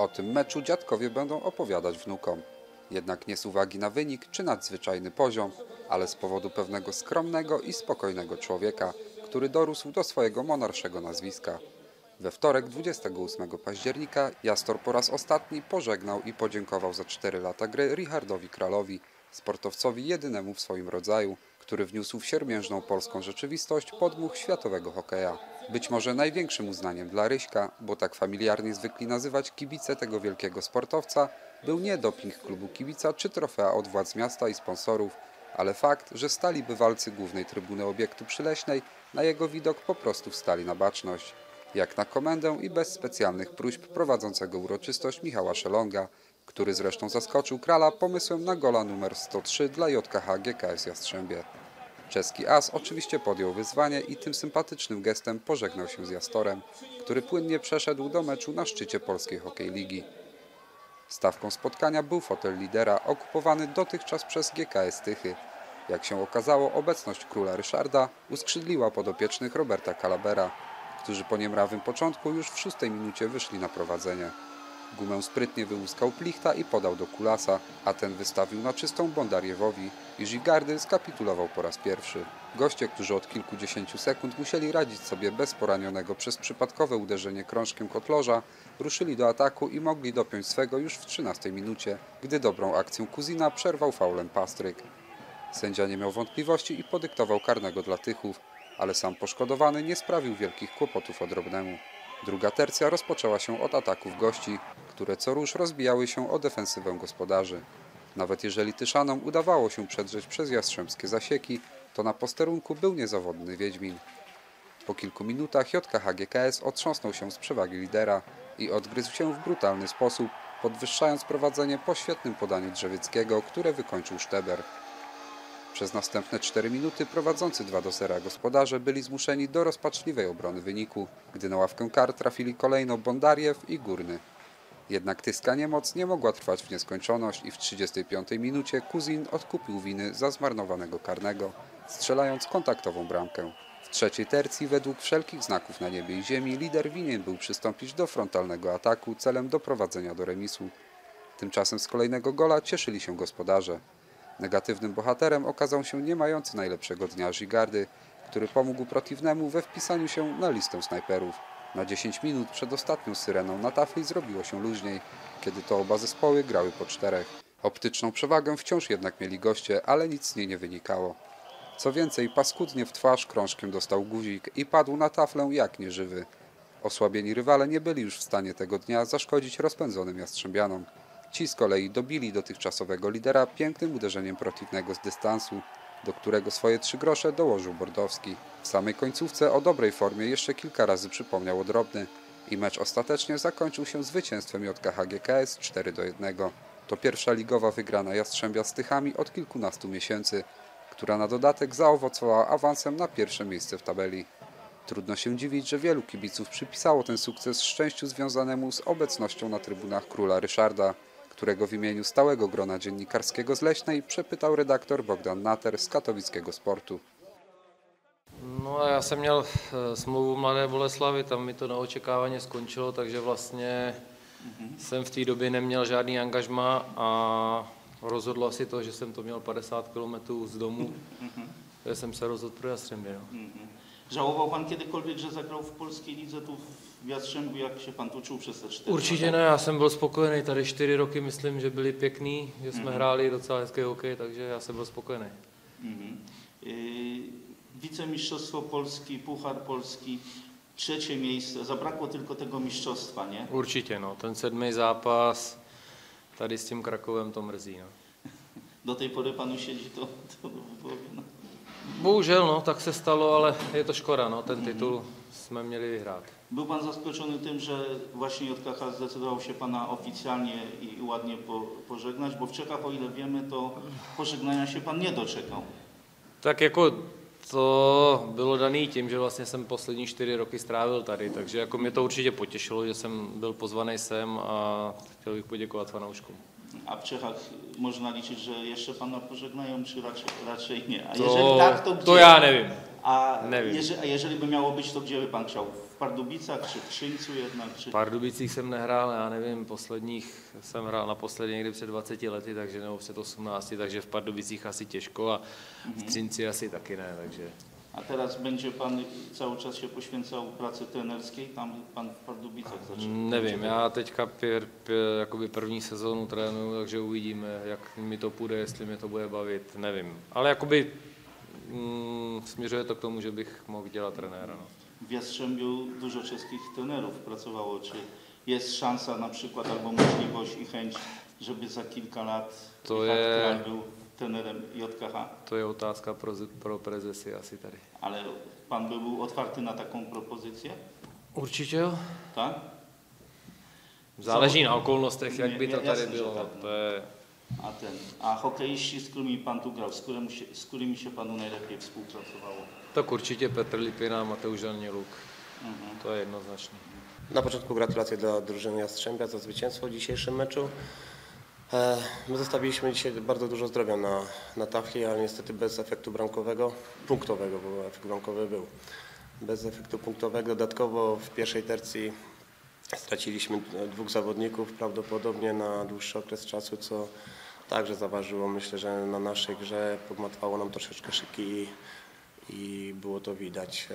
O tym meczu dziadkowie będą opowiadać wnukom. Jednak nie z uwagi na wynik czy nadzwyczajny poziom, ale z powodu pewnego skromnego i spokojnego człowieka, który dorósł do swojego monarszego nazwiska. We wtorek 28 października Jastor po raz ostatni pożegnał i podziękował za 4 lata gry Richardowi Kralowi, sportowcowi jedynemu w swoim rodzaju, który wniósł w siermiężną polską rzeczywistość podmuch światowego hokeja. Być może największym uznaniem dla Ryśka, bo tak familiarnie zwykli nazywać kibice tego wielkiego sportowca, był nie doping klubu kibica czy trofea od władz miasta i sponsorów, ale fakt, że stali bywalcy głównej trybuny obiektu przyleśnej na jego widok po prostu wstali na baczność. Jak na komendę i bez specjalnych próśb prowadzącego uroczystość Michała Szelonga, który zresztą zaskoczył Krala pomysłem na gola numer 103 dla JKH GKS Jastrzębie. Czeski as oczywiście podjął wyzwanie i tym sympatycznym gestem pożegnał się z Jastorem, który płynnie przeszedł do meczu na szczycie polskiej hokej ligi. Stawką spotkania był fotel lidera okupowany dotychczas przez GKS Tychy. Jak się okazało, obecność króla Ryszarda uskrzydliła podopiecznych Roberta Calabera, którzy po niemrawym początku już w szóstej minucie wyszli na prowadzenie. Gumę sprytnie wyłuskał Plichta i podał do Kulasa, a ten wystawił na czystą Bondariewowi i Zigardy skapitulował po raz pierwszy. Goście, którzy od kilkudziesięciu sekund musieli radzić sobie bez poranionego przez przypadkowe uderzenie krążkiem kotloża, ruszyli do ataku i mogli dopiąć swego już w 13 minucie, gdy dobrą akcję Kuzina przerwał faulem Pastryk. Sędzia nie miał wątpliwości i podyktował karnego dla Tychów, ale sam poszkodowany nie sprawił wielkich kłopotów odrobnemu. Druga tercja rozpoczęła się od ataków gości, które co rusz rozbijały się o defensywę gospodarzy. Nawet jeżeli Tyszanom udawało się przedrzeć przez jastrzębskie zasieki, to na posterunku był niezawodny Wiedźmin. Po kilku minutach JKH GKS otrząsnął się z przewagi lidera i odgryzł się w brutalny sposób, podwyższając prowadzenie po świetnym podaniu Drzewieckiego, które wykończył Szteber. Przez następne 4 minuty prowadzący 2 do 0 gospodarze byli zmuszeni do rozpaczliwej obrony wyniku, gdy na ławkę kar trafili kolejno Bondariew i Górny. Jednak tyska niemoc nie mogła trwać w nieskończoność i w 35 minucie Kuzin odkupił winy za zmarnowanego karnego, strzelając kontaktową bramkę. W trzeciej tercji według wszelkich znaków na niebie i ziemi lider winien był przystąpić do frontalnego ataku celem doprowadzenia do remisu. Tymczasem z kolejnego gola cieszyli się gospodarze. Negatywnym bohaterem okazał się nie mający najlepszego dnia Zigardy, który pomógł przeciwnemu we wpisaniu się na listę snajperów. Na 10 minut przed ostatnią syreną na tafli zrobiło się luźniej, kiedy to oba zespoły grały po czterech. Optyczną przewagę wciąż jednak mieli goście, ale nic z niej nie wynikało. Co więcej, paskudnie w twarz krążkiem dostał guzik i padł na taflę jak nieżywy. Osłabieni rywale nie byli już w stanie tego dnia zaszkodzić rozpędzonym Jastrzębianom. Ci z kolei dobili dotychczasowego lidera pięknym uderzeniem przeciwnego z dystansu, do którego swoje trzy grosze dołożył Bordowski. W samej końcówce o dobrej formie jeszcze kilka razy przypomniał o drobny i mecz ostatecznie zakończył się zwycięstwem JKH GKS 4 do 1. To pierwsza ligowa wygrana Jastrzębia z Tychami od kilkunastu miesięcy, która na dodatek zaowocowała awansem na pierwsze miejsce w tabeli. Trudno się dziwić, że wielu kibiców przypisało ten sukces szczęściu związanemu z obecnością na trybunach króla Ryszarda, którego w imieniu stałego grona dziennikarskiego z Leśnej przepytał redaktor Bogdan Nater z katowickiego sportu. No a já jsem měl eh, smlouvu Mladé Boleslavi, tam mi to neočekávaně skončilo, takže vlastně jsem v té době neměl žádný angažma a rozhodlo asi to, že jsem to měl 50 km z domu, takže jsem se rozhodl pro Jastrzębie. No. Żałował pan kiedykolwiek, że zagrał w polskiej lidze tu w Jastrzębiu? Jak się pan tu czuł przez te cztery Určitě ne, já jsem byl spokojený, tady čtyři roky myslím, že byly pěkný, že jsme hráli docela hezký hokej, takže já jsem byl spokojený. Mhm. Y, Wicemistrzostwo Polski, Puchar Polski, trzecie miejsce. Zabrakło tylko tego mistrzostwa, nie? Určitě, no, ten sedmý zápas tady s tím Krakovem to mrzí. No. Do tej pory panu siedzi to, to w głowie. No. Bohužel, no, tak se stalo, ale je to škoda, no, ten titul jsme měli vyhrát. Był pan zaskoczony tym, że właśnie JKH zdecydował się pana oficjalnie i ładnie po, pożegnać, bo w Czechach, o ile wiemy, to pożegnania się pan nie doczekał. Tak jako to bylo daný tím, že vlastně jsem poslední čtyři roky strávil tady, takže jako mě to určitě potěšilo, že jsem byl pozvaný sem a chtěl bych poděkovat fanouškům. A w Czechach można liczyć, że jeszcze pana pożegnają, czy raczej, raczej nie? A To, jeżeli tak, to gdzie? to já nevím. A, Nevím. jeże, a jeżeli by miało być, to gdzie by pan chciał W Třińcu jednak, czy... V Pardubicích jsem nehrál, já nevím, posledních jsem hrál naposledy někdy před 20 lety, takže nebo před 18, takže v Pardubicích asi těžko a v Třinci asi taky ne, takže A teraz będzie pan cały czas się poświęcał pracy trenerskiej, tam pan w Pardubicach zaczyna. nevím, já teďka pěr, pěr, jakoby první sezónu trénuju, takže uvidíme, jak mi to půjde, jestli mě to bude bavit, nevím. Ale jakoby mm, směřuje to k tomu, že bych mohl dělat trenéra. No. W Jastrzębiu dużo czeskich trenerów pracowało. Czy jest szansa na przykład albo możliwość i chęć, żeby za kilka lat To je- był trenerem JKH? To je otázka pro, pro prezesy asi tady. Ale pan by był otwarty na taką propozycję? Určitě jo. Tak? Záleží na okolnostech, jak by to tady bylo. tak, no. To je, A ten, a hokeiści, z którymi pan tu grał, z którymi się, z którymi się panu najlepiej współpracowało? tak určitě Petr Lipina a Mateusz Daniluk. Mhm. To je jednoznačné. Na początku gratulacje dla drużyny Jastrzębia za zwycięstwo w dzisiejszym meczu. E, My zostawiliśmy dzisiaj bardzo dużo zdrowia na, na tafli, ale niestety bez efektu bramkowego, punktowego, bo efekt bramkowy był. Bez efektu punktowego. Dodatkowo w pierwszej tercji straciliśmy dwóch zawodników, prawdopodobnie na dłuższy okres czasu, co także zaważyło. Myślę, że na naszej grze podmatwało nam troszeczkę szyki i, i było to widać.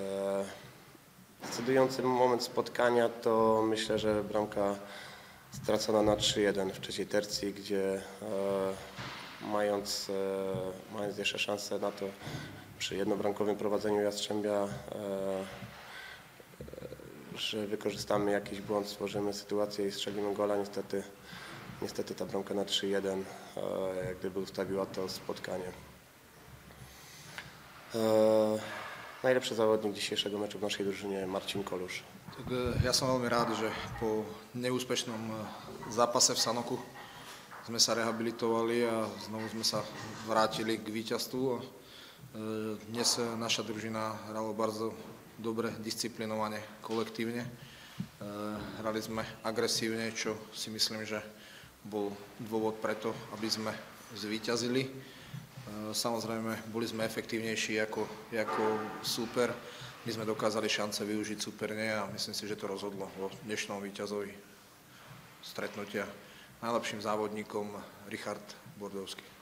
Decydujący moment spotkania to myślę, że bramka stracona na 3-1 w trzeciej tercji, gdzie e, mając, e, mając jeszcze szansę na to przy jednobramkowym prowadzeniu Jastrzębia, e, że wykorzystamy jakiś błąd, stworzymy sytuację i strzelimy gola. Niestety, niestety ta bramka na 3-1 e, jak gdyby ustawiła to spotkanie. E, Najlepszy zawodnik dzisiejszego meczu w naszej drużynie Marcin Kolusz. E, ja som veľmi rád, že po neúspešnom zápase v Sanoku sme sa rehabilitovali a znovu sme sa vrátili k víťazstvu. Dnes naša družina hrala bardzo dobre, disciplinovane, kolektívne. Hrali sme agresívne, čo si myslím, že bol dôvod preto, aby sme zvíťazili. E, Samozrejme, boli sme efektívnejší ako, ako súper. My sme dokázali šance využiť súperne a myslím si, že to rozhodlo o dnešnom víťazovi stretnutia. Najlepším závodníkom Richard Bordovský.